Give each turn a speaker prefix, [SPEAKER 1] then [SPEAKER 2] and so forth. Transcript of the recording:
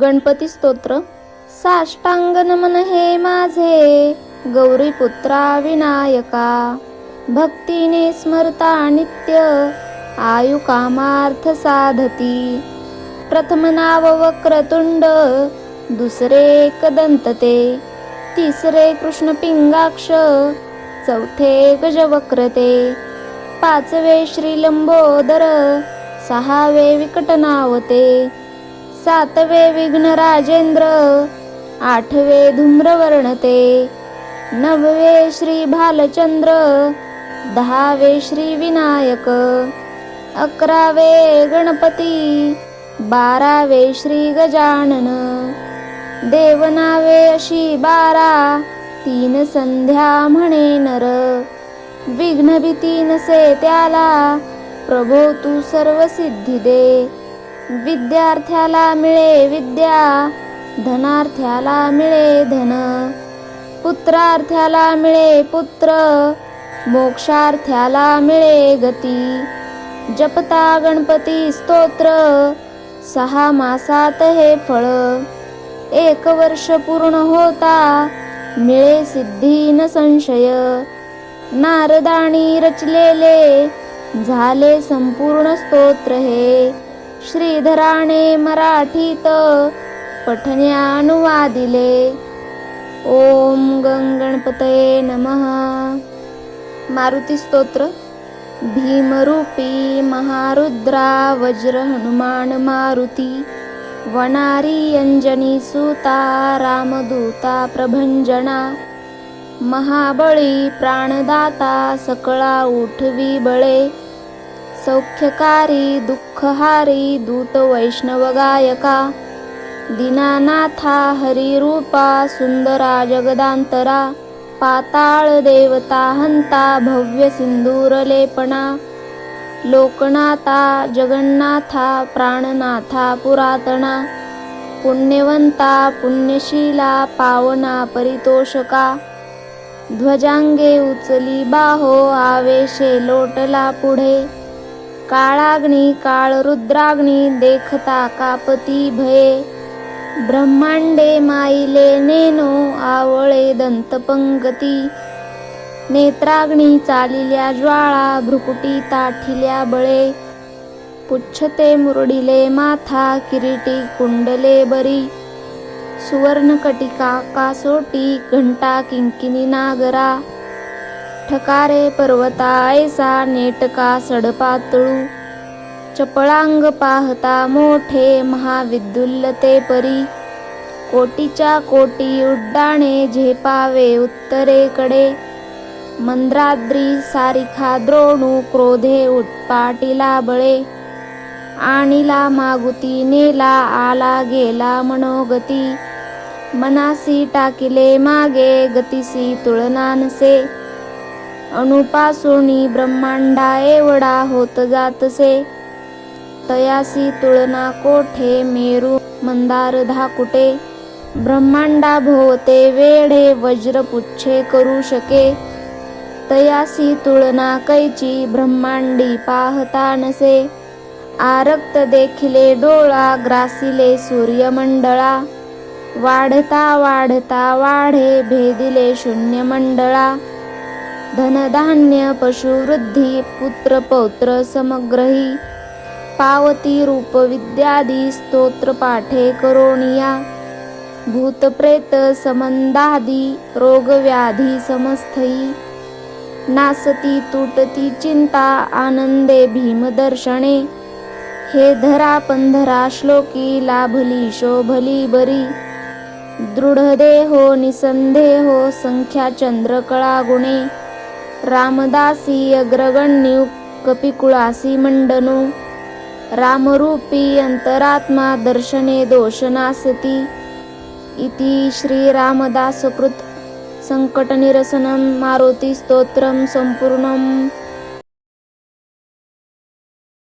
[SPEAKER 1] गणपती स्तोत्र. साष्टांग नमन हे माझे गौरीपुत्रा विनायका. भक्तीने स्मरता नित्य आयु कामार्थ साधती. प्रथम नाव वक्रतुंड दुसरे कदंतते. तिसरे कृष्ण पिंगाक्ष चौथे गजवक्रते. पाचवे श्रीलंबोदर सहावे विकटनावते. सातवे विघ्न राजेंद्र आठवे धूम्रवर्णते नववे श्री भालचंद्र दहावे श्री विनायक अकरावे गणपती बारावे श्री गजानन देवनावे अशी बारा तीन संध्या म्हणे नर. विघ्न भीती नसे त्याला प्रभो तू सर्व सिद्धी दे. विद्यार्थ्याला मिळे विद्या धनार्थ्याला मिळे धन पुत्रार्थ्याला मिळे पुत्र मोक्षार्थ्याला मिळे गती. जपता गणपती स्तोत्र सहा मासात हे फळ. एक वर्ष पूर्ण होता मिळे सिद्धी न संशय. नारदाणी रचलेले झाले संपूर्ण स्तोत्र हे. श्रीधराने मराठीत पठण्यानुवादिले ओम गंगणपतये नम नमः। मारुती स्तोत्र। भीमरूपी महारुद्रा वज्र हनुमान मारुती। वनारी अंजनी सुता रामदूता प्रभंजना। महाबळी प्राणदाता सकळा उठवी बळे। सौख्यकारी दुःखहारी दूत वैष्णव गायका। दीनानाथा हरिरूपा सुंदरा जगदांतरा। पाताळ देवता हंता भव्य सिंदूर लेपणा लोकनाथा जगन्नाथा प्राणनाथा पुरातना। पुण्यवंता पुण्यशीला पावना परितोषका। ध्वजांगे उचली बाहो आवेशे लोटला पुढे। काळाग्नी काळ रुद्राग्नी देखता कापती भये। ब्रह्मांडे माईले नेनो आवळे दंतपंगती। नेत्राग्नी चालिल्या ज्वाळा भ्रुकुटी ताठिल्या बळे। पुच्छते मुरडिले माथा किरीटी कुंडले बरी। सुवर्णकटिका कासोटी घंटा किंकिनी नागरा। ठकारे पर्वता ऐसा नेटका सडपातळू. चपळांग पाहता मोठे महाविद्युल्लते परी. कोटीच्या कोटी उड्डाणे झेपावे उत्तरेकडे. मंद्राद्री सारिखा द्रोणू क्रोधे उत्पाटीला बळे. आणिला मागुती नेला आला गेला मनोगती. मनासी टाकिले मागे गतिसी तुळना नसे ब्रह्मांडा एवढा होत जातसे. तयासी तुळना कोठे मेरू मंदार धाकुटे ब्रह्मांडा भोवते वेढे वज्रपुच्छे करू शके. तयासी तुळना कैची ब्रह्मांडी पाहता नसे आरक्त देखिले डोळा ग्रासिले सूर्यमंडळा. वाढता वाढता वाढे भेदिले शून्य मंडळा धनधान्य पशुवृद्धी पुत्र पौत्र समग्रही पावती रूप विद्यादी स्तोत्र पाठे भूतप्रेत समंदादी रोगव्याधी समस्थई नासती तुटती चिंता आनंदे भीमदर्शने हे धरा पंधरा श्लोकी लाभली शोभली बरी दृढदेहो निसंदेहो संख्या चंद्रकळा गुणे रामदासी अग्रगण्यु कपिकुळासी मंडनो। रामरूपी अंतरात्मा दर्शने दोषनासती इति श्रीरामदासकृत। संकटनिरसनं मारुती स्तोत्रं सम्पूर्णम्।